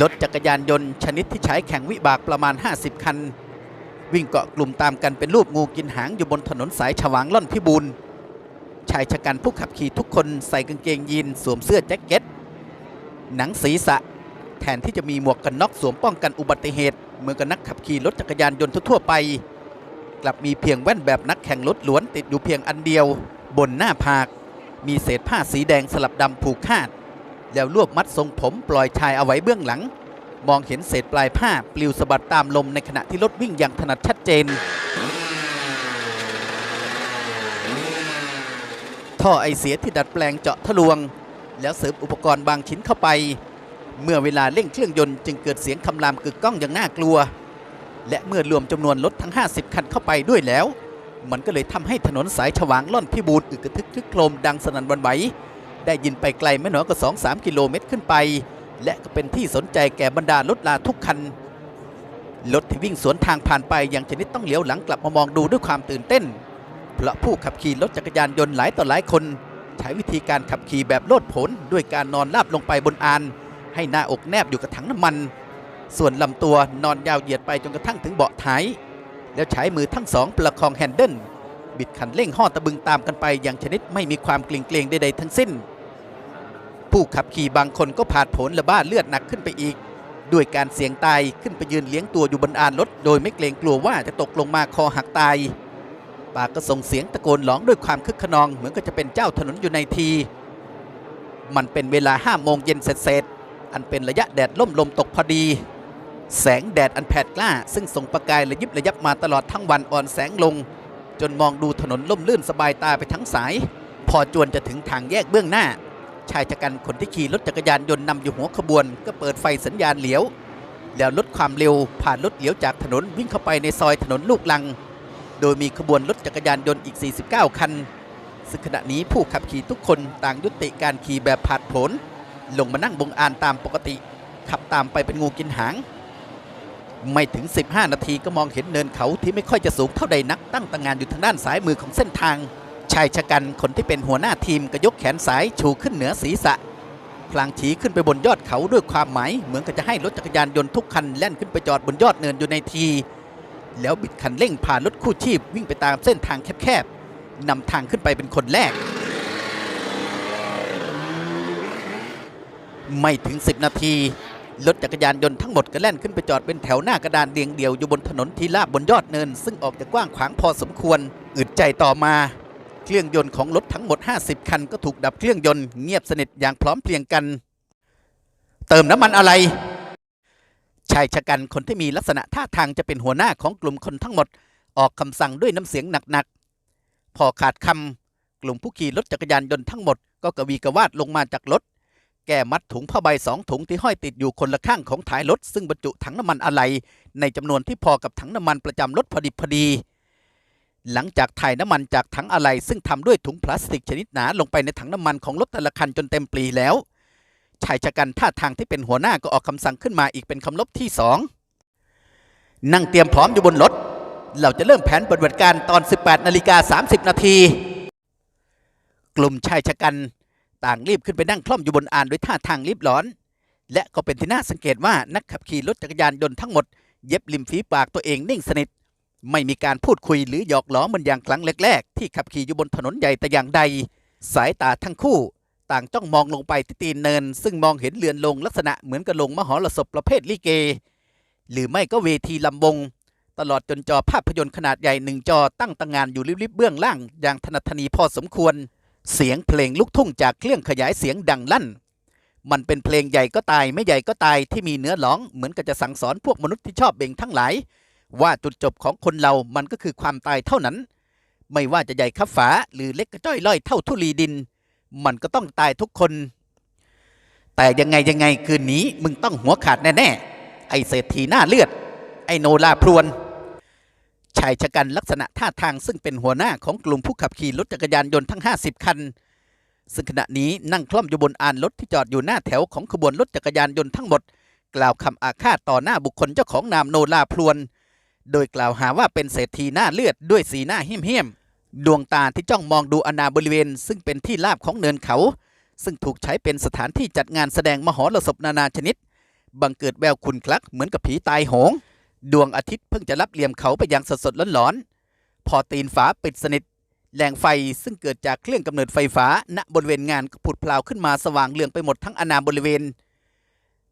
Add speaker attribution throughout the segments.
Speaker 1: รถจักรยานยนต์ชนิดที่ใช้แข่งวิบากประมาณ 50 คัน วิ่งเกาะกลุ่มตามกันเป็นรูปงูกินหางอยู่บนถนนสายฉวางล่อนพิบูลชายชะกันผู้ขับขี่ทุกคนใส่กางเกงยีนสวมเสื้อแจ็คเก็ต หนังศีรษะ แทนที่จะมีหมวกกันน็อกสวมป้องกันอุบัติเหตุเหมือนกับนักขับขี่รถจักรยานยนต์ทั่วไป กลับมีเพียงแว่นแบบนักแข่งรถหลวนติดอยู่เพียงอันเดียว บนหน้าผาก มีเศษผ้าสีแดงสลับดำผูกคาด แล้วรวบมัดทรงผมปล่อยชายเอาไว้เบื้องหลัง มองเห็นเศษปลายผ้าปลิวสะบัดตามลมในขณะที่รถวิ่งอย่างถนัดชัดเจน ท่อไอเสียที่ดัดแปลงเจาะทะลวง แล้วเสริมอุปกรณ์บางชิ้นเข้าไป เมื่อเวลาเร่งเครื่องยนต์จึงเกิดเสียงคำรามกึกก้องอย่างน่ากลัว และเมื่อรวมจำนวนรถทั้ง 50 คันเข้าไปด้วยแล้ว มันก็เลยทำให้ถนนสายฉวางล่อนพิบูลอึกกระทึกคึกโครมดังสนั่นวันไหว ได้ยินไปไกลไม่น้อยกว่า2-3 กิโลเมตรขึ้นไป และก็เป็นที่สนใจแก่บรรดารถลาทุกคันรถที่วิ่งสวนทางผ่านไปอย่างชนิดต้องเหลียวหลังกลับมามองดูด้วยความตื่นเต้น เพราะผู้ขับขี่รถจักรยานยนต์หลายต่อหลายคน ใช้วิธีการขับขี่แบบโลดผนด้วยการนอนราบลงไปบนอาน ให้หน้าอกแนบอยู่กับถังน้ำมัน ส่วนลำตัวนอนยาวเหยียดไปจนกระทั่งถึงเบาะท้าย แล้วใช้มือทั้งสองประคองแฮนเดิลบิดคันเร่งห่อตะบึงตามกันไปอย่างชนิดไม่มีความเกรงเกรงใดๆทั้งสิ้น ผู้ขับขี่บางคนก็ผาดโผนและบ้าเลือดหนักขึ้นไปอีก ด้วยการเสี่ยงตายขึ้นไปยืนเลี้ยงตัวอยู่บนอานรถโดยไม่เกรงกลัวว่าจะตกลงมาคอหักตายปากก็ส่งเสียงตะโกนร้องด้วยความคึกขนอง เหมือนกับจะเป็นเจ้าถนนอยู่ในที มันเป็นเวลาห้าโมงเย็นเสร็จๆอันเป็นระยะแดดล่มลมตกพอดี แสงแดดอันแผดกล้า ซึ่งส่งประกายระยิบระยับมาตลอดทั้งวันอ่อนแสงลง จนมองดูถนนล่มลื่นสบายตาไปทั้งสาย พอจวนจะถึงทางแยกเบื้องหน้า ชายชะกันคนที่ขี่รถจักรยานยนต์นำอยู่หัวขบวน ก็เปิดไฟสัญญาณเหลียว แล้วลดความเร็วผ่านรถเหลียวจากถนนวิ่งเข้าไปในซอยถนนลูกลัง โดยมีขบวนรถจักรยานยนต์อีก 49 คัน ซึ่งขณะนี้ผู้ขับขี่ทุกคนต่างยุติการขี่แบบผาดโผนลงมานั่งบงอานตามปกติ ขับตามไปเป็นงูกินหาง ไม่ถึง 15 นาทีก็มองเห็นเนินเขาที่ไม่ค่อยจะสูงเท่าใดนักตั้งตางานอยู่ทางด้านซ้ายมือของเส้นทาง ชายชะกันคนที่เป็นหัวหน้าทีมก็ยกแขนซ้ายชูขึ้นเหนือศีรษะ พลางฉีขึ้นไปบนยอดเขาด้วยความหมายเหมือนกับจะให้รถจักรยานยนต์ทุกคันแล่นขึ้นไปจอดบนยอดเนินอยู่ในที แล้วบิดคันเร่งผ่านรถคู่ชีพวิ่งไปตามเส้นทางแคบๆนำทางขึ้นไปเป็นคนแรก ไม่ถึง 10 นาทีรถจักรยานยนต์ทั้งหมดก็แล่นขึ้นไปจอดเป็นแถวหน้ากระดานเรียงเดียวอยู่บนถนนที่ลาบบนยอดเนิน ซึ่งออกจากกว้างขวางพอสมควร อึดใจต่อมา เครื่องยนต์ของรถทั้งหมด 50 คัน ก็ถูกดับเครื่องยนต์เงียบสนิทอย่างพร้อมเพรียงกัน เติมน้ำมันอะไร ชายชะกันคนที่มีลักษณะท่าทางจะเป็นหัวหน้าของกลุ่มคนทั้งหมด ออกคำสั่งด้วยน้ำเสียงหนักๆ พอขาดคำกลุ่มผู้ขี่รถจักรยานยนต์ทั้งหมด ก็กระวีกระวาดลงมาจากรถ แก้มัดถุงผ้าใบสองถุงที่ห้อยติดอยู่คนละข้างของท้ายรถซึ่งบรรจุถังน้ำมันอะไหล่ในจำนวนที่พอกับถังน้ำมันประจำรถพอดิบพอดี หลังจากถ่ายน้ำมันจากถังอะไหล่ซึ่งทำด้วยถุงพลาสติกชนิดหนาลงไปในถังน้ำมันของรถแต่ละคันจนเต็มปลีแล้ว ชายชะกันท่าทางที่เป็นหัวหน้าก็ออกคำสั่งขึ้นมาอีกเป็นคำลบที่สองนั่งเตรียมพร้อมอยู่บนรถ เราจะเริ่มแผนปฏิบัติการตอน 18นาฬิกา30 นาที กลุ่มชายชะกันต่างรีบขึ้นไปนั่งคล่อมอยู่บนอานด้วยท่าทางรีบร้อน และก็เป็นที่น่าสังเกตว่านักขับขี่รถจักรยานยนต์ทั้งหมด เย็บริมฝีปากตัวเองนิ่งสนิท ไม่มีการพูดคุยหรือหยอกล้อเหมือนอย่างครั้งแรกๆ ที่ขับขี่อยู่บนถนนใหญ่แต่อย่างใด สายตาทั้งคู่ ต่างจ้องมองลงไปที่ตีนเนิน ซึ่งมองเห็นเรือนลงลักษณะเหมือนกับลงมหรสพประเภทลิเก หรือไม่ก็เวทีลำวง ตลอดจนจอภาพยนตร์ขนาดใหญ่หนึ่งจอตั้งตังงานอยู่ริบๆเบื้องล่าง อย่างถนัดถนีพอสมควร เสียงเพลงลูกทุ่งจากเครื่องขยายเสียงดังลั่นมันเป็นเพลงใหญ่ก็ตายไม่ใหญ่ก็ตายที่มีเนื้อร้องเหมือนกับจะสั่งสอนพวกมนุษย์ที่ชอบเบ่งทั้งหลาย ว่าจุดจบของคนเรามันก็คือความตายเท่านั้น ไม่ว่าจะใหญ่ขับฝาหรือเล็กกระจ้อยล่อยเท่าทุลีดิน มันก็ต้องตายทุกคน แต่ยังไงยังไงคืนนี้มึงต้องหัวขาดแน่ๆ ไอเศรษฐีหน้าเลือด ไอโนลาพรวน ชายชะกันลักษณะท่าทางซึ่งเป็นหัวหน้าของกลุ่มผู้ขับขี่รถจักรยานยนต์ทั้ง 50 คัน ซึ่งขณะนี้นั่งคล่อมอยู่บนอานรถที่จอดอยู่หน้าแถวของขบวนรถจักรยานยนต์ทั้งหมด กล่าวคำอาฆาตต่อหน้าบุคคลเจ้าของนามโนลาพรวน โดยกล่าวหาว่าเป็นเศรษฐีหน้าเลือดด้วยสีหน้าเหี้ยมๆดวงตาที่จ้องมองดูอนาบริเวณ ซึ่งเป็นที่ราบของเนินเขา ซึ่งถูกใช้เป็นสถานที่จัดงานแสดงมหรสพนานาชนิด บังเกิดแววคุณคลักเหมือนกับผีตายโหง ดวงอาทิตย์เพิ่งจะรับเหลี่ยมเขาไปอย่างสดสดๆร้อนๆพอตีนฝาปิดสนิทแหล่งไฟซึ่งเกิดจากเครื่องกำเนิดไฟฟ้าณบริเวณงานก็ผุดพลาวขึ้นมาสว่างเรืองไปหมดทั้งอาณาบริเวณ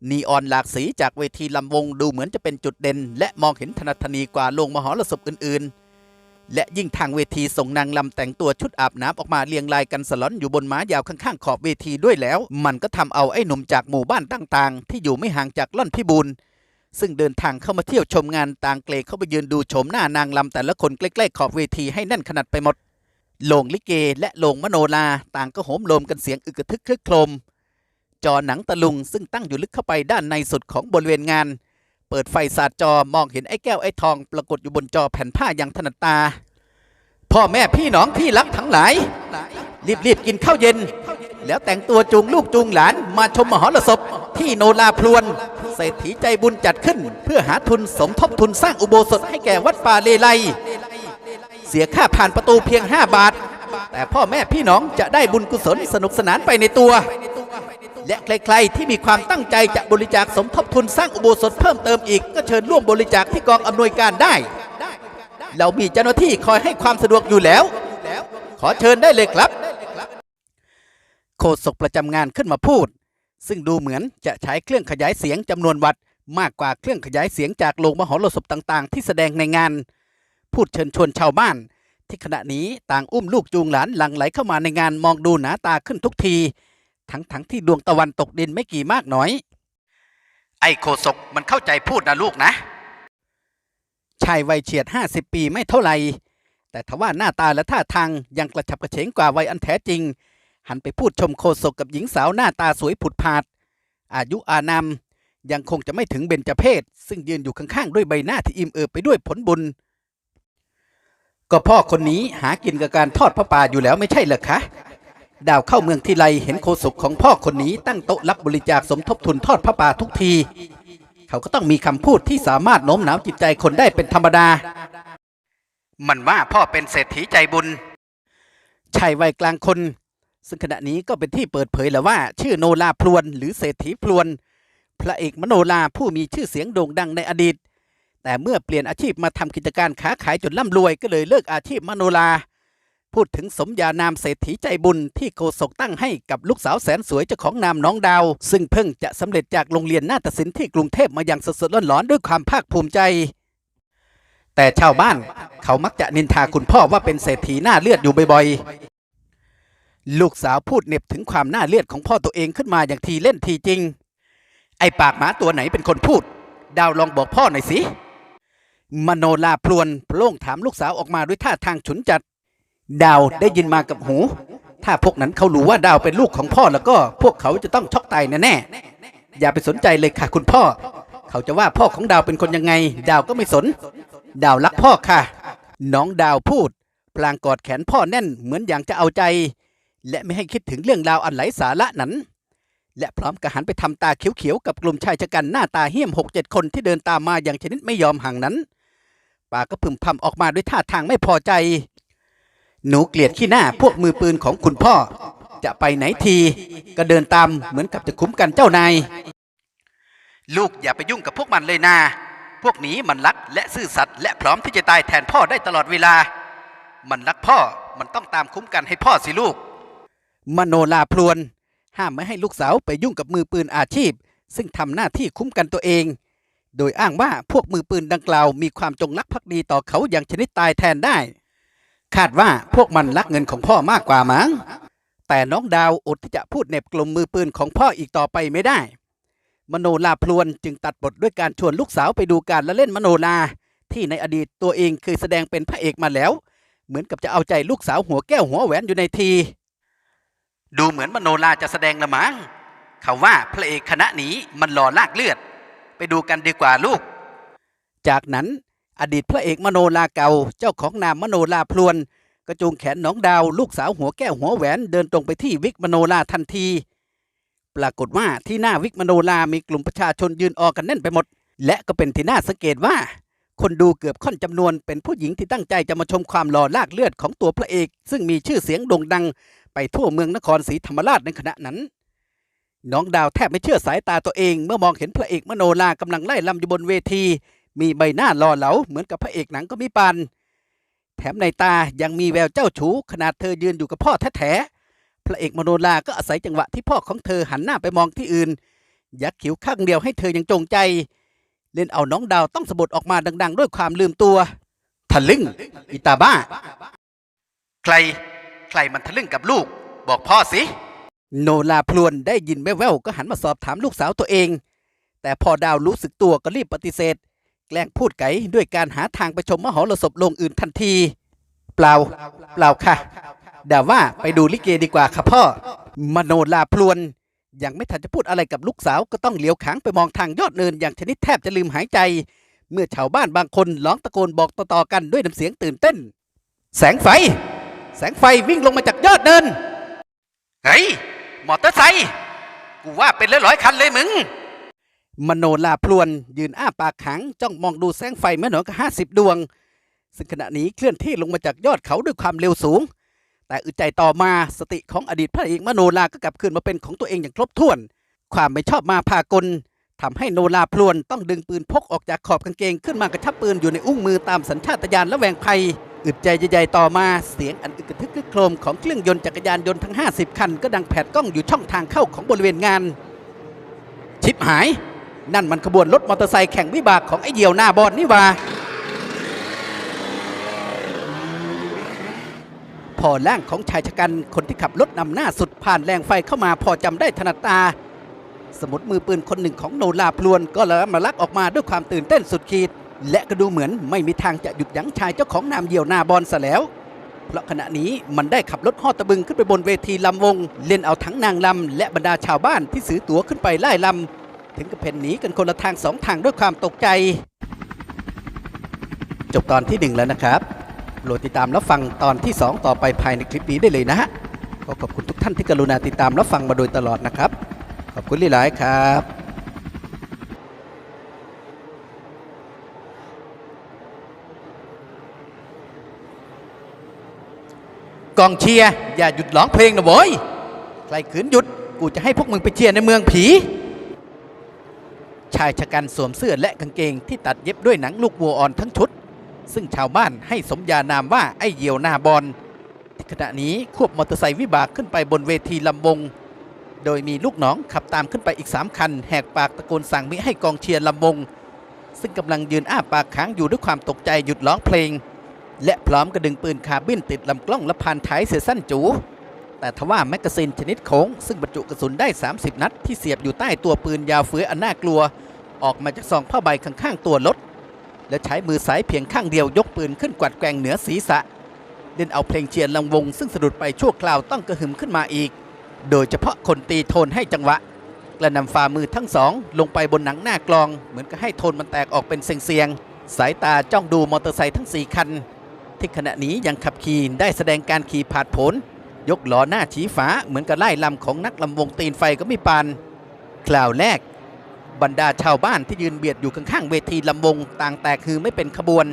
Speaker 1: นีออนหลากสีจากเวทีลำวงดูเหมือนจะเป็นจุดเด่น และมองเห็นถนัดถนีกว่าโรงมหรสพอื่น ๆ และยิ่งทางเวทีส่งนางลำแต่งตัวชุดอาบน้ำออกมาเรียงรายกันสลอนอยู่บนม้ายาวข้างๆขอบเวทีด้วยแล้ว มันก็ทำเอาไอ้หนุ่มจากหมู่บ้านต่างๆ ที่อยู่ไม่ห่างจากล่อนพิบูลซึ่งเดินทางเข้ามาเที่ยวชมงานต่างเกลเข้าไปยืนดูชมหน้านางลำแต่ละคนใกล้ๆขอบเวทีให้แน่นขนาดไปหมดโลงลิเกและโลงมโนราต่างก็โหมโลมกันเสียงอึกทึกครึกโครม จอหนังตะลุง ซึ่งตั้งอยู่ลึกเข้าไปด้านในสุดของบริเวณงาน เปิดไฟสาดจอมองเห็นไอ้แก้วไอ้ทอง ปรากฏอยู่บนจอแผ่นผ้าอย่างถนัดตา พ่อแม่พี่น้องที่รักทั้งหลาย รีบๆกินข้าวเย็น แล้วแต่งตัวจูงลูกจูงหลาน มาชมมหรสพที่โนลาพลวนเศรษฐีใจบุญจัดขึ้น เพื่อหาทุนสมทบทุนสร้างอุโบสถให้แก่วัดป่าเลไลเสียค่าผ่านประตูเพียง 5 บาท แต่พ่อแม่พี่น้องจะได้บุญกุศลสนุกสนานไปในตัว และใครๆที่มีความตั้งใจจะบริจาคสมทบทุนสร้างอุโบสถเพิ่มเติมอีก ก็เชิญร่วมบริจาคที่กองอำนวยการได้ เรามีเจ้าหน้าที่คอยให้ความสะดวกอยู่แล้ว ขอเชิญได้เลยครับ โฆษกประจำงานขึ้นมาพูด ซึ่งดูเหมือนจะใช้เครื่องขยายเสียงจำนวนวัตต์มากกว่าเครื่องขยายเสียงจากโรงมหรสพต่าง ๆ ที่แสดงในงาน พูดเชิญชวนชาวบ้าน ที่ขณะนี้ต่างอุ้มลูกจูงหลานหลั่งไหลเข้ามาในงานมองดูหนาตาขึ้นทุกที ทั้งทั้งที่ดวงตะวันตกดินไม่กี่มากน้อย ไอ้โคศกมันเข้าใจพูดนะลูกนะ ชายวัยเฉียดห้าสิบปีไม่เท่าไหร่แต่ทว่าหน้าตาและท่าทางยังกระฉับกระเฉงกว่าวัยอันแท้จริง หันไปพูดชมโคศกกับหญิงสาวหน้าตาสวยผุดผาด อายุอานามยังคงจะไม่ถึงเบญจเพศ ซึ่งยืนอยู่ข้างๆ ด้วยใบหน้าที่อิ่มเอิบไปด้วยผลบุญ ก็พ่อคนนี้หากินกับการทอดพระป่าอยู่แล้วไม่ใช่เหรอคะ ดาวเข้าเมืองทีไรเห็นโคศกของพ่อคนนี้ตั้งโต๊ะรับบริจาคสมทบทุนทอดพระป่าทุกที เขาก็ต้องมีคำพูดที่สามารถโน้มน้าวจิตใจคนได้เป็นธรรมดา มันว่าพ่อเป็นเศรษฐีใจบุญชายวัยกลางคน ซึ่งขณะนี้ก็เป็นที่เปิดเผยแล้วว่า ชื่อโนราพลวนหรือเศรษฐีพลวน พระเอกมโนราผู้มีชื่อเสียงโด่งดังในอดีต แต่เมื่อเปลี่ยนอาชีพมาทำกิจการค้าขายจนร่ำรวยก็เลยเลิกอาชีพมโนรา พูดถึงสมญานามเศรษฐีใจบุญที่โกศกตั้งให้กับลูกสาวแสนสวยเจ้าของนามน้องดาว ซึ่งเพิ่งจะสำเร็จจากโรงเรียนนาฏศิลป์ที่กรุงเทพมาอย่างสดๆร้อนๆด้วยความภาคภูมิใจ แต่ชาวบ้านเขามักจะนินทาคุณพ่อว่าเป็นเศรษฐีหน้าเลือดอยู่บ่อยๆลูกสาวพูดเน็บถึงความหน้าเลือดของพ่อตัวเองขึ้นมาอย่างทีเล่นทีจริง ไอปากหมาตัวไหนเป็นคนพูด ดาวลองบอกพ่อหน่อยสิมโนลาพลวนโล่งถามลูกสาวออกมาด้วยท่าทางฉุนจัด ดาวได้ยินมากับหู ถ้าพวกนั้นเขารู้ว่าดาวเป็นลูกของพ่อแล้วก็พวกเขาจะต้องช็อกตายแน่ๆอย่าไปสนใจเลยค่ะคุณพ่อ เขาจะว่าพ่อของดาวเป็นคนยังไง ดาวก็ไม่สน ดาวรักพ่อค่ะ น้องดาวพูด พลางกอดแขนพ่อแน่นเหมือนอย่างจะเอาใจ และไม่ให้คิดถึงเรื่องราวอันไหลสาระนั้น และพร้อมกระหันไปทำตาเขียวๆกับกลุ่มชายชะกันหน้าตาเหี้ยมหกเจ็ดคนที่เดินตามมาอย่างชนิดไม่ยอมห่างนั้นปาก็พึมพำออกมาด้วยท่าทางไม่พอใจ หนูเกลียดขี้หน้าพวกมือปืนของคุณพ่อ จะไปไหนที ก็เดินตามเหมือนกับจะคุ้มกันเจ้านาย ลูกอย่าไปยุ่งกับพวกมันเลยนาพวกนี้มันรักและซื่อสัตย์และพร้อมที่จะตายแทนพ่อได้ตลอดเวลา มันรักพ่อ มันต้องตามคุ้มกันให้พ่อสิลูก มโนลาพลวน ห้ามไม่ให้ลูกสาวไปยุ่งกับมือปืนอาชีพ ซึ่งทำหน้าที่คุ้มกันตัวเอง โดยอ้างว่าพวกมือปืนดังกล่าวมีความจงรักภักดีต่อเขาอย่างชนิดตายแทนได้ คาดว่าพวกมันรักเงินของพ่อมากกว่ามั้ง แต่น้องดาวอดที่จะพูดเหน็บกลุ่มมือปืนของพ่ออีกต่อไปไม่ได้ มโนลาพลวนจึงตัดบทด้วยการชวนลูกสาวไปดูการละเล่นมโนลาที่ในอดีตตัวเองเคยแสดงเป็นพระเอกมาแล้ว เหมือนกับจะเอาใจลูกสาวหัวแก้วหัวแหวนอยู่ในที ดูเหมือนมโนลาจะแสดงละมั้งเขาว่าพระเอกคณะนี้มันหล่อลากเลือด ไปดูกันดีกว่าลูก จากนั้น อดีตพระเอกมโนลาเก่าเจ้าของนามมโนลาพลวนก็จูงแขนน้องดาวลูกสาวหัวแก้วหัวแหวนเดินตรงไปที่วิกมโนลาทันที ปรากฏว่าที่หน้าวิกมโนลามีกลุ่มประชาชนยืนออกันแน่นไปหมด และก็เป็นที่น่าสังเกตว่า คนดูเกือบค่อนจำนวนเป็นผู้หญิงที่ตั้งใจจะมาชมความหล่อลากเลือดของตัวพระเอก ซึ่งมีชื่อเสียงโด่งดัง ไปทั่วเมืองนครศรีธรรมราชในขณะนั้นน้องดาวแทบไม่เชื่อสายตาตัวเอง เมื่อมองเห็นพระเอกมโนรากำลังไล่ลำอยู่บนเวที มีใบหน้าหล่อเหลาเหมือนกับพระเอกหนังก็มีปานแถมในตายังมีแววเจ้าชู้ขนาดเธอยืนอยู่กับพ่อแท้ๆ พระเอกมโนราก็อาศัยจังหวะที่พ่อของเธอหันหน้าไปมองที่อื่น ยักคิ้วข้างเดียวให้เธอยังจงใจ เล่นเอาน้องดาวต้องสะบัดออกมาดัง ๆ ด้วยความลืมตัว ทะลึ่งอิตาบ้า ใคร ใครมันทะลึ่งกับลูก บอกพ่อสิ โนลาพลวนได้ยินแว่วๆก็หันมาสอบถามลูกสาวตัวเอง แต่พอดาวรู้สึกตัวก็รีบปฏิเสธ แกล้งพูดไก่ด้วยการหาทางไปชมมหรสพโรงอื่นทันที เปล่า เปล่าค่ะดาว่าไปดูลิเกดีกว่าค่ะพ่อ มโนลาพลวน ยังไม่ทันจะพูดอะไรกับลูกสาวก็ต้องเหลียวขางไปมองทางยอดเนินอย่างชนิดแทบจะลืมหายใจ เมื่อชาวบ้านบางคนร้องตะโกนบอกต่อๆกันด้วยน้ำเสียงตื่นเต้น แสงไฟ แสงไฟวิ่งลงมาจากยอดเนิน เฮ้ย มอเตอร์ไซค์ กูว่าเป็นร้อยๆคันเลยมึง มโนลาพลวน ยืนอ้าปากขังจ้องมองดูแสงไฟแม่หนอก็ห้าสิบดวง ซึ่งขณะนี้เคลื่อนที่ลงมาจากยอดเขาด้วยความเร็วสูง แต่อึดใจต่อมาสติของอดีตพระเอกมโนราก็กลับคืนมาเป็นของตัวเองอย่างครบถ้วน ความไม่ชอบมาพากลทำให้โนราพลวนต้องดึงปืนพกออกจากขอบกางเกงขึ้นมากระชับปืนอยู่ในอุ้งมือตามสัญชาตญาณและแวงภัยอึดใจใหญ่ๆต่อมาเสียงอันอึกทึกคึกโครมของเครื่องยนต์จักรยานยนต์ทั้ง 50 คัน ก็ดังแผดกล้องอยู่ช่องทางเข้าของบริเวณงาน ชิปหาย นั่นมันขบวนรถมอเตอร์ไซค์แข่งวิบากของไอ้เหี่ยวหน้าบอดนี่ว่า พอร่างของชายชะกันคนที่ขับรถนำหน้าสุดผ่านแรงไฟเข้ามาพอจำได้ถนัดตา สมุดมือปืนคนหนึ่งของโนลาพลวนก็ละมาลักออกมาด้วยความตื่นเต้นสุดขีด และก็ดูเหมือนไม่มีทางจะหยุดยั้งชายเจ้าของนามเหี่ยวหน้าบอลซะแล้วเพราะขณะนี้มันได้ขับรถฮอตะบึงขึ้นไปบนเวทีลำวง เล่นเอาทั้งนางลำและบรรดาชาวบ้านที่ซื้อตั๋วขึ้นไปไล่ลำ ถึงกับเพ่นหนีกันคนละทางสองทางด้วยความตกใจ จบตอนที่หนึ่งแล้วนะครับโปรดติดตามรับฟังตอนที่ 2 ต่อไปภายในคลิปนี้ได้เลยนะฮะขอขอบคุณทุกท่านที่กรุณาติดตามรับฟังมาโดยตลอดนะครับ ขอบคุณหลายๆครับกองเชียร์อย่าหยุดร้องเพลงนะโว้ยใครขืนหยุด กูจะให้พวกมึงไปเชียร์ในเมืองผี ชายชะกันสวมเสื้อและกางเกงที่ตัดเย็บด้วยหนังลูกวัวอ่อนทั้งชุด ซึ่งชาวบ้านให้สมญานามว่าไอ้เหยี่ยวหน้าบอลที่ขณะนี้ควบมอเตอร์ไซค์วิบากขึ้นไปบนเวทีลำวง โดยมีลูกน้องขับตามขึ้นไปอีก 3 คัน แหกปากตะโกนสั่งมิให้กองเชียร์ลำวง ซึ่งกำลังยืนอ้าปากค้างอยู่ด้วยความตกใจหยุดร้องเพลง และพร้อมกระดึงปืนคาบินติดลำกล้องและพานท้ายเสือสั้นจู แต่ทว่าแมกกาซีนชนิดโค้งซึ่งบรรจุกระสุนได้ 30 นัด ที่เสียบอยู่ใต้ตัวปืนยาวเฟื้ออันน่ากลัว ออกมาจากซองผ้าใบข้างๆตัวรถและใช้มือสายเพียงข้างเดียวยกปืนขึ้นกวัดแกงเหนือศีรษะเล่นเอาเพลงเชียร์ลำวง ซึ่งสะดุดไปชั่วคราวต้องกระหึ่มขึ้นมาอีก โดยเฉพาะคนตีโทนให้จังหวะกระนำฝ่ามือทั้งสอง ลงไปบนหนังหน้ากลอง เหมือนกับให้โทนมันแตกออกเป็นเสียงๆสายตาจ้องดูมอเตอร์ไซค์ทั้ง 4 คัน ที่ขณะนี้ยังขับขี่ได้แสดงการขี่ผาดผน ยกล้อหน้าชี้ฟ้าเหมือนกับไล่ลำของนักลำวงตีนไฟก็ไม่ปานคราวแรก บรรดาชาวบ้านที่ยืนเบียดอยู่ข้างๆเวทีลำวงต่างแตกคือไม่เป็นขบวน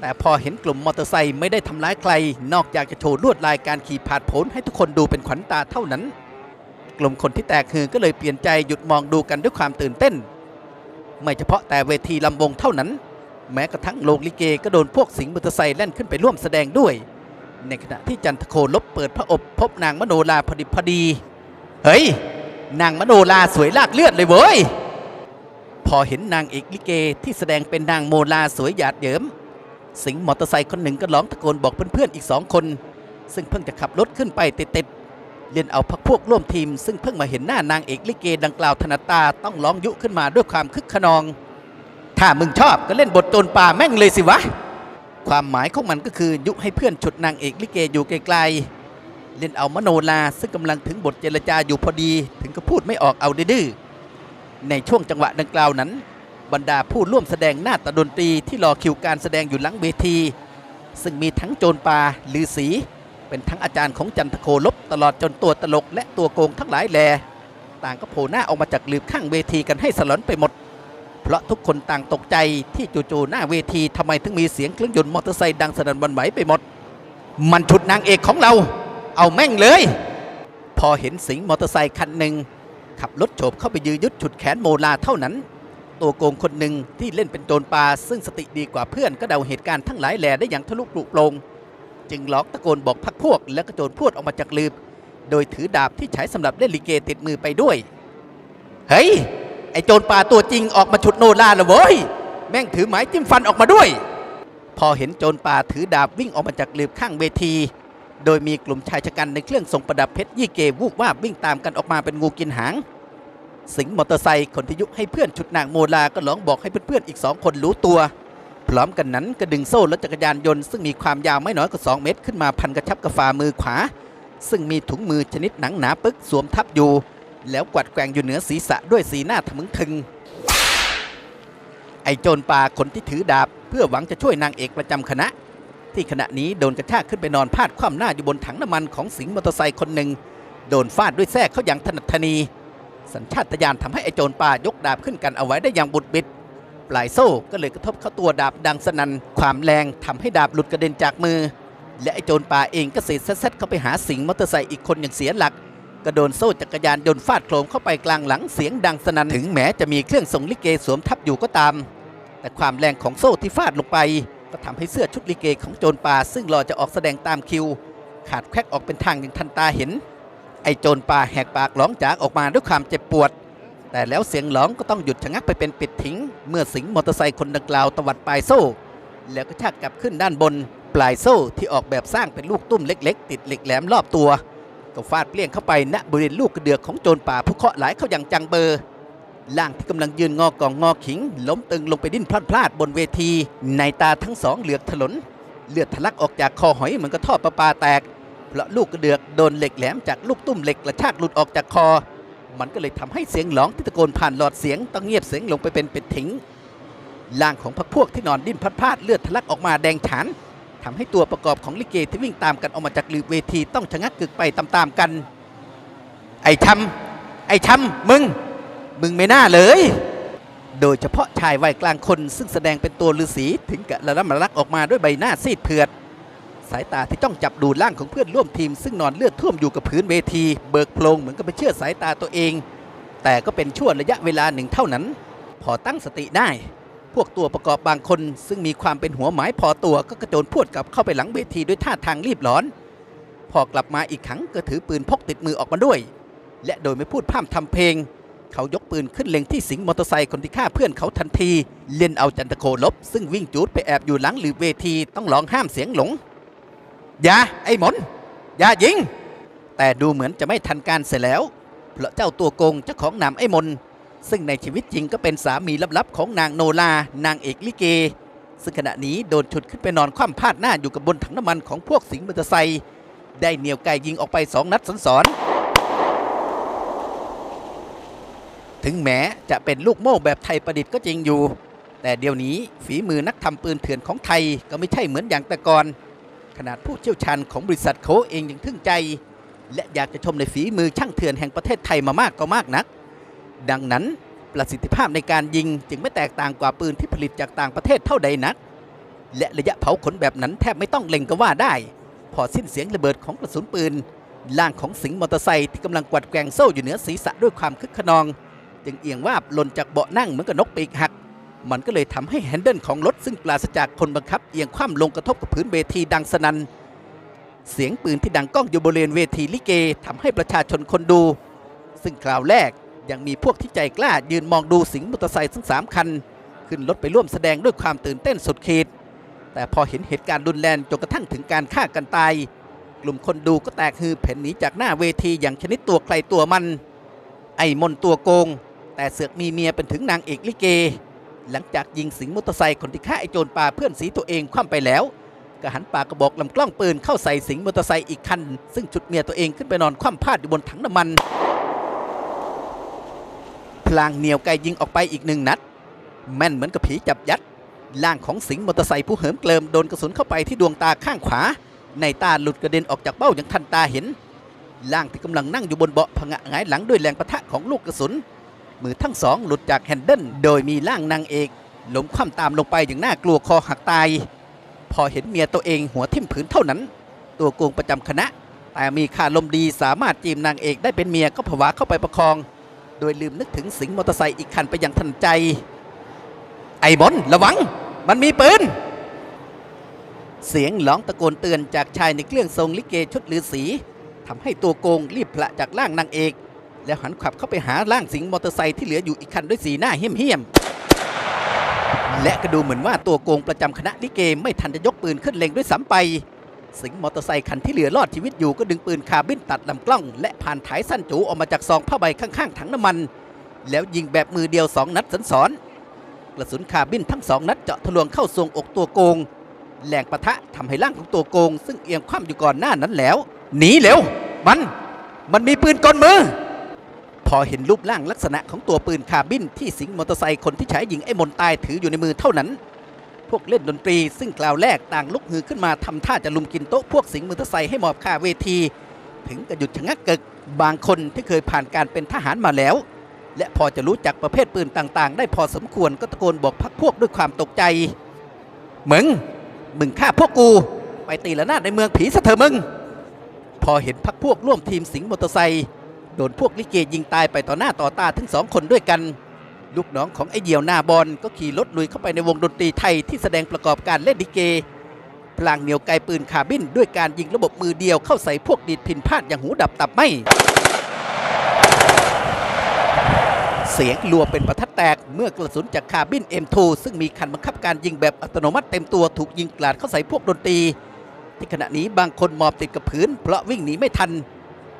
Speaker 1: แต่พอเห็นกลุ่มมอเตอร์ไซค์ไม่ได้ทำร้ายใคร นอกจากจะโชว์ลวดลายการขี่ผาดโผนให้ทุกคนดูเป็นขวัญตาเท่านั้น กลุ่มคนที่แตกคือก็เลยเปลี่ยนใจหยุดมองดูกันด้วยความตื่นเต้น ไม่เฉพาะแต่เวทีลำวงเท่านั้น แม้กระทั่งโรงลิเกก็โดนพวกสิงมอเตอร์ไซค์แล่นขึ้นไปร่วมแสดงด้วย ในขณะที่จันทโคลบเปิดพระอบพบนางมโนราพอดิพอดี เฮ้ย นางมโนราสวยลากเลือดเลยเว้ย พอเห็นนางเอกลิเกที่แสดงเป็นนางโมลาสวยหยาดเยิ้มสิงห์มอเตอร์ไซค์คนหนึ่งก็ร้องตะโกนบอกเพื่อนๆอีกสองคน ซึ่งเพิ่งจะขับรถขึ้นไปติดๆเล่นเอาพักพวกร่วมทีม ซึ่งเพิ่งมาเห็นหน้านางเอกลิเกดังกล่าวถนัดตาต้องร้องยุขึ้นมาด้วยความคึกขนอง ถ้ามึงชอบก็เล่นบทโจรป่าแม่งเลยสิวะ ความหมายของมันก็คือยุให้เพื่อนฉุดนางเอกลิเกอยู่ไกลๆเล่นเอามโนลาซึ่งกำลังถึงบทเจรจาอยู่พอดี ถึงก็พูดไม่ออกเอาดื้อในช่วงจังหวะดังกล่าวนั้น บรรดาผู้ร่วมแสดงหน้าตาดนตรีที่รอคิวการแสดงอยู่หลังเวที ซึ่งมีทั้งโจรปาลือสีเป็นทั้งอาจารย์ของจันทโคลบตลอดจนตัวตลกและตัวโกงทั้งหลายแล ต่างก็โผล่หน้าออกมาจากหลืบข้างเวทีกันให้สลอนไปหมด เพราะทุกคนต่างตกใจที่จู่ๆหน้าเวทีทำไมถึงมีเสียงเครื่องยนต์มอเตอร์ไซค์ดังสนั่นวันไหวไปหมด มันฉุดนางเอกของเรา เอาแม่งเลย พอเห็นสิงมอเตอร์ไซค์คันหนึ่งขับรถโฉบเข้าไปยื้อยุดฉุดแขนโมลาเท่านั้น ตัวโกงคนหนึ่งที่เล่นเป็นโจรปลาซึ่งสติดีกว่าเพื่อนก็เดาเหตุการณ์ทั้งหลายแหล่ได้อย่างทะลุปลุโปรงจึงร้องตะโกนบอกพักพวก แล้วก็โจรพรวดออกมาจากลืบ โดยถือดาบที่ใช้สำหรับเล่นลิเกติดมือไปด้วย เฮ้ย ไอโจรป่าตัวจริงออกมาฉุดโนราละเว้ย แม่งถือไม้จิ้มฟันออกมาด้วย พอเห็นโจรป่าถือดาบวิ่งออกมาจากลืบข้างเวที โดยมีกลุ่มชายชะกันในเครื่องทรงประดับเพชรยี่เกวูบว่าวิ่งตามกันออกมาเป็นงูกินหาง สิงห์มอเตอร์ไซค์คนที่ยุให้เพื่อนฉุดนางโมลาก็ร้องบอกให้เพื่อนๆอีกสองคนรู้ตัว พร้อมกันนั้นก็ดึงโซ่รถจักรยานยนต์ซึ่งมีความยาวไม่น้อยกว่า2เมตรขึ้นมาพันกระชับกับฝ่ามือขวา ซึ่งมีถุงมือชนิดหนังหนาปึกสวมทับอยู่ แล้วกวัดแกงอยู่เหนือศีรษะด้วยสีหน้าทะมึงทึง ไอโจรป่าคนที่ถือดาบ เพื่อหวังจะช่วยนางเอกประจำคณะ ที่ขณะนี้โดนกระชากขึ้นไปนอนพาดคว่ำหน้าอยู่บนถังน้ำมันของสิงมอเตอร์ไซค์คนหนึ่งโดนฟาดด้วยแส้เขาอย่างถนัดทนี สัญชาตญาณทำให้ไอโจรป่ายกดาบขึ้นกันเอาไว้ได้อย่างบุดบิดปลายโซ่ก็เลยกระทบเข้าตัวดาบดังสนัน่นความแรงทำให้ดาบหลุดกระเด็นจากมือ และไอโจรป่าเองก็เสียเซตเข้าไปหาสิงมอเตอร์ไซค์อีกคนอย่างเสียหลัก ก็โดนโซ่จักรยานยนต์ฟาดโครมเข้าไปกลางหลังเสียงดังสนั่นถึงแม้จะมีเครื่องส่งลิเกสวมทับอยู่ก็ตาม แต่ความแรงของโซ่ที่ฟาดลงไป ก็ทำให้เสื้อชุดลิเกของโจรป่า ซึ่งรอจะออกแสดงตามคิว ขาดแควกออกเป็นทางอย่างทันตาเห็น ไอโจรป่าแหกปากร้องจากออกมาด้วยความเจ็บปวด แต่แล้วเสียงร้องก็ต้องหยุดชะงักไปเป็นปิดทิ้ง เมื่อสิงมอเตอร์ไซค์คนดังกล่าวตวัดปลายโซ่ แล้วก็ชากกลับขึ้นด้านบน ปลายโซ่ที่ออกแบบสร้างเป็นลูกตุ้มเล็ก ๆ ติดเหล็กแหลมรอบตัว ก็ฟาดเปลี่ยงเข้าไปณบริเวณลูกกระเดือกของโจรป่าผู้เคาะห์หลายเข้าอย่างจังเบอร์ล่างที่กำลังยืนงอกองงอขิง ล้มตึงลงไปดิ้นพลาดพลาดบนเวที ในตาทั้งสองเหลือกถลน เลือดทะลักออกจากคอหอยเหมือนกระท่อประปาแตก เพราะลูกกระเดือกโดนเหล็กแหลมจากลูกตุ้มเหล็กกระชากหลุดออกจากคอ มันก็เลยทำให้เสียงร้องที่ตะโกนผ่านหลอดเสียงต้องเงียบเสียงลงไปเป็นเป็ดทิ้งร่างของพักพวกที่นอนดิ้นพลาดพลาดเลือดทะลักออกมาแดงฉาน ทำให้ตัวประกอบของลิเกที่วิ่งตามกันออกมาจากลืบเวทีต้องชะงักกึกไปตามๆกัน ไอ้ชำไอ้ชำมึง มึงไม่น่าเลย โดยเฉพาะชายวัยกลางคนซึ่งแสดงเป็นตัวฤาษีถึงกับระลำระลักออกมาด้วยใบหน้าซีดเผือด สายตาที่จ้องจับดูร่างของเพื่อนร่วมทีม ซึ่งนอนเลือดท่วมอยู่กับพื้นเวที เบิกโพลงเหมือนกับไปเชื่อสายตาตัวเอง แต่ก็เป็นช่วงระยะเวลาหนึ่งเท่านั้น พอตั้งสติได้ พวกตัวประกอบบางคน ซึ่งมีความเป็นหัวหมายพอตัวก็กระโจนพวดกลับเข้าไปหลังเวทีด้วยท่าทางรีบร้อน พอกลับมาอีกครั้งก็ถือปืนพกติดมือออกมาด้วย และโดยไม่พูดพร่ำทำเพลง เขายกปืนขึ้นเล็งที่สิงมอเตอร์ไซค์คนที่ฆ่าเพื่อนเขาทันทีเล่นเอาจันทโคลบ ซึ่งวิ่งจูดไปแอบอยู่หลังหรือเวทีต้องร้องห้ามเสียงหลงอย่าไอ้หมนอย่ายิง แต่ดูเหมือนจะไม่ทันการเสียแล้วเพราะเจ้าตัวโกงเจ้าของนามไอ้มน ซึ่งในชีวิตจริงก็เป็นสามีลับๆ ของนางโนลานางเอกลิเก ซึ่งขณะนี้โดนฉุดขึ้นไปนอนคว่ำพาดหน้าอยู่กับบนถังน้ำมันของพวกสิงห์มอเตอร์ไซค์ได้เหนี่ยวไกยิงออกไปสองนัดสันสอนถึงแม้จะเป็นลูกโม่แบบไทยประดิษฐ์ก็จริงอยู่ แต่เดี๋ยวนี้ฝีมือนักทำปืนเถื่อนของไทยก็ไม่ใช่เหมือนอย่างแต่ก่อนขนาดผู้เชี่ยวชาญของบริษัทเขาเองยังทึ่งใจ และอยากจะชมในฝีมือช่างเถื่อนแห่งประเทศไทยมามากก็มากนัก ดังนั้นประสิทธิภาพในการยิงจึงไม่แตกต่างกว่าปืนที่ผลิตจากต่างประเทศเท่าใดนัก และระยะเผาขนแบบนั้นแทบไม่ต้องเล็งก็ว่าได้ พอสิ้นเสียงระเบิดของกระสุนปืนล่างของสิงห์มอเตอร์ไซค์ที่กำลังกวัดแกงโซ่อยู่เหนือศีรษะด้วยความคึกขนอง จึงเอียงว่าบหล่นจากเบาะนั่งเหมือนกับนกปีกหัก มันก็เลยทำให้แฮนเดิลของรถซึ่งปราศจากคนบังคับเอียงคว่ำลงกระทบกับพื้นเวทีดังสนัน่นเสียงปืนที่ดังก้องอยู่บริเวณเวทีลิเกทำให้ประชาชนคนดู ซึ่งคราวแรก ยังมีพวกที่ใจกล้ายืนมองดูสิงมอเตอร์ไซค์ทั้งสามคัน ขึ้นรถไปร่วมแสดงด้วยความตื่นเต้นสุดขีด แต่พอเห็นเหตุการณ์รุนแรงจนกระทั่งถึงการฆ่ากันตาย กลุ่มคนดูก็แตกฮือเพ่นหนีจากหน้าเวทีอย่างชนิดตัวใครตัวมัน ไอ้มนตัวโกง แต่เสือกมีเมียเป็นถึงนางเอกลิเก หลังจากยิงสิงมอเตอร์ไซค์คนที่ฆ่าไอ้โจรป่าเพื่อนสีตัวเองคว่ำไปแล้วก็หันปากกระบอกลำกล้องปืนเข้าใส่สิงมอเตอร์ไซค์อีกคัน ซึ่งจุดเมียตัวเองขึ้นไปนอนคว่ำพาดอยู่บนถังน้ำมัน พลางเหนียวไกยิงออกไปอีกหนึ่งนัด แม่นเหมือนกับผีจับยัดล่างของสิงห์มอเตอร์ไซค์ผู้เหิมเกลิมโดนกระสุนเข้าไปที่ดวงตาข้างขวา ในตาหลุดกระเด็นออกจากเบ้าอย่างทันตาเห็น ล่างที่กำลังนั่งอยู่บนเบาะผงะหงายหลังด้วยแรงประทะของลูกกระสุน มือทั้งสองหลุดจากแฮนเดิลโดยมีร่างนางเอกล้มคว่ำตามลงไปอย่างน่ากลัวคอหักตาย พอเห็นเมียตัวเองหัวทิ่มผืนเท่านั้น ตัวโกงประจำคณะ แต่มีค่าลมดีสามารถจีมนางเอกได้เป็นเมียก็ผวาเข้าไปประคอง ดยลืมนึกถึงสิงมอเตอร์ไซค์อีกคันไปอย่างทันใจ ไอ้บอลระวัง มันมีปืน เสียงหลองตะโกนเตือนจากชายในเครื่องทรงลิเกชุดลือสีทำให้ตัวโกงรีบพละจากร่างนางเอก แล้วหันขับเข้าไปหาร่างสิงมอเตอร์ไซค์ที่เหลืออยู่อีกคันด้วยสีหน้าเหี้ยมๆและก็ดูเหมือนว่าตัวโกงประจำคณะลิเกไม่ทันจะยกปืนขึ้นเล็งด้วยซ้ำไป สิงมอเตอร์ไซคันที่เหลือรอดชีวิตอยู่ก็ดึงปืนคาบินตัดลำกล้อง และผ่านถ่ายสั้นจูออกมาจากซองผ้าใบข้างๆถังน้ำมัน แล้วยิงแบบมือเดียวสองนัดสันสอนกระสุนคาบินทั้งสองนัดเจาะทะลวงเข้าทรวงอกตัวโกงแรงปะทะทำให้ร่างของตัวโกง ซึ่งเอียงคว่ำอยู่ก่อนหน้านั้นแล้ว หนีเร็ว มัน มันมีปืนกลมือ พอเห็นรูปร่างลักษณะของตัวปืนคาบินที่สิงมอเตอร์ไซค์คนที่ใช้ยิงไอ้มนตายถืออยู่ในมือเท่านั้น วกเล่นดนตรี ซึ่งกล่าวแรกต่างลุกฮือขึ้นมาทำท่าจะลุมกินโต๊ะพวกสิงห์มอเตอร์ไซค์ให้หมอบคาเวที ถึงกับหยุดชะงักกึก บางคนที่เคยผ่านการเป็นทหารมาแล้ว และพอจะรู้จักประเภทปืนต่างๆ ได้พอสมควรก็ตะโกนบอกพักพวกด้วยความตกใจมึงมึงฆ่าพวกกู ไปตีละนาดในเมืองผีซะเถอะมึง พอเห็นพักพวกร่วมทีมสิงห์มอเตอร์ไซค์โดนพวกลิเกยิงตายไปต่อหน้าต่อตาทั้งสองคนด้วยกัน ลูกน้องของไอเดี่ยวหน้าบอลก็ขี่รถลุยเข้าไปในวงดนตรีไทยที่แสดงประกอบการเล่นลิเก พลางเหนียวไกลปืนคาบิน ด้วยการยิงระบบมือเดียวเข้าใส่พวกดีดพินพลาดอย่างหูดับตับไหมเสียงรัวเป็นประทัดแตกเมื่อกระสุนจากคาบิน M2 ซึ่งมีคันบังคับการยิงแบบอัตโนมัติเต็มตัวถูกยิงกลาดเข้าใส่พวกดนตรี ที่ขณะนี้บางคนหมอบติดกับพื้นเพราะวิ่งหนีไม่ทัน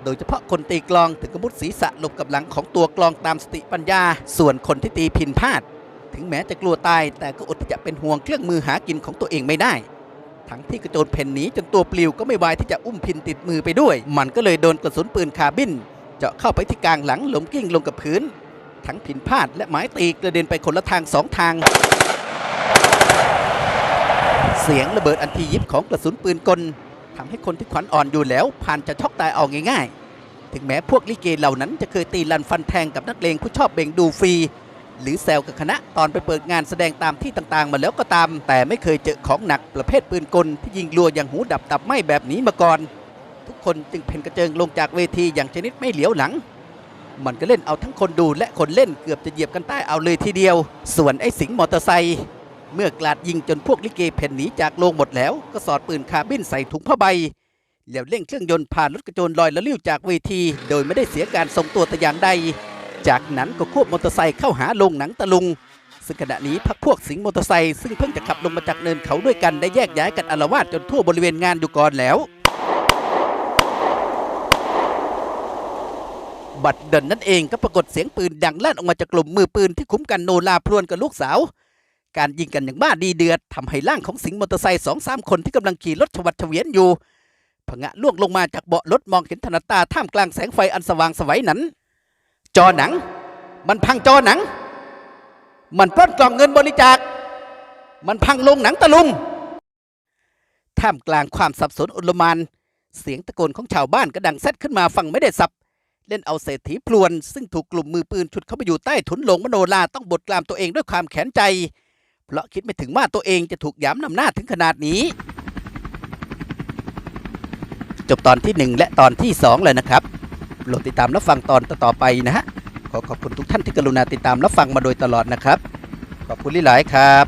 Speaker 1: โดยเฉพาะคนตีกลองถึงกระมุดศีรษะหลบกับหลังของตัวกลองตามสติปัญญา ส่วนคนที่ตีพินพลาด ถึงแม้จะกลัวตายแต่ก็อดที่จะเป็นห่วงเครื่องมือหากินของตัวเองไม่ได้ ทั้งที่กระโจนเพ่นหนีจนตัวปลิวก็ไม่วายที่จะอุ้มพินติดมือไปด้วย มันก็เลยโดนกระสุนปืนคาบิน เจาะเข้าไปที่กลางหลังหลมกิ้งลงกับพื้น ทั้งผินพลาดและไม้ตีกระเด็นไปคนละทางสองทางเสียงระเบิดอันทียิบของกระสุนปืนกล ทำให้คนที่ขวัญอ่อนอยู่แล้ว ผ่านจะช็อกตายเอาง่ายๆ ถึงแม้พวกลิเกเหล่านั้นจะเคยตีลันฟันแทงกับนักเลงผู้ชอบเบ่งดูฟรี หรือแซวกับคณะตอนไปเปิดงานแสดงตามที่ต่างๆ มาแล้วก็ตาม แต่ไม่เคยเจอของหนักประเภทปืนกลที่ยิงรัวอย่างหูดับตับไม้แบบนี้มาก่อน ทุกคนจึงเพ่นกระเจิงลงจากเวทีอย่างชนิดไม่เหลียวหลังมันก็เล่นเอาทั้งคนดูและคนเล่นเกือบจะเหยียบกันใต้เอาเลยทีเดียว ส่วนไอ้สิงห์มอเตอร์ไซค์ เมื่อกลาดยิงจนพวกลิเกเพ่นหนีจากโรงหมดแล้ว ก็สอดปืนคาบินใส่ถุงผ้าใบ แล้วเร่งเครื่องยนต์ผ่านรถกระโจนลอยละลิ้วจากเวที โดยไม่ได้เสียการทรงตัวแต่อย่างใด จากนั้นก็ควบมอเตอร์ไซค์เข้าหาโรงหนังตะลุง ซึ่งขณะนี้พักพวกสิงมอเตอร์ไซค์ซึ่งเพิ่งจะขับลงมาจากเนินเขาด้วยกันได้แยกย้ายกันอาละวาดจนทั่วบริเวณงานอยู่ก่อนแล้ว บัดเดินนั่นเองก็ปรากฏเสียงปืนดังลั่นออกมาจากกลุ่มมือปืนที่คุ้มกันโนลาพรวนกับลูกสาว การยิงกันอย่างบ้าดีเดือดทำให้ร่างของสิงห์มอเตอร์ไซค์สองสามคนที่กำลังขี่รถชวัดเฉวียนอยู่ผงะล่วงลงมาจากเบาะรถมองเห็นถนัดตาท่ามกลางแสงไฟอันสว่างสวัยนั้น จอหนัง มันพังจอหนัง มันปล้นกล่องเงินบริจาค มันพังโรงหนังตะลุง ท่ามกลางความสับสนอุลมานเสียงตะโกนของชาวบ้านก็ดังแซดขึ้นมาฟังไม่ได้สับ เล่นเอาเศรษฐีพลวน ซึ่งถูกกลุ่มมือปืนฉุดเข้าไปอยู่ใต้ถุนโลงมโนราต้องบดกลามตัวเองด้วยความแขนใจ เพราะคิดไม่ถึงว่าตัวเองจะถูกย้ำนำหน้าถึงขนาดนี้ จบตอนที่ 1 และตอนที่ 2 เลยนะครับโปรดติดตามรับฟังตอนต่อๆไปนะฮะ ขอขอบคุณทุกท่านที่กรุณาติดตามรับฟังมาโดยตลอดนะครับ ขอบคุณหลายครับ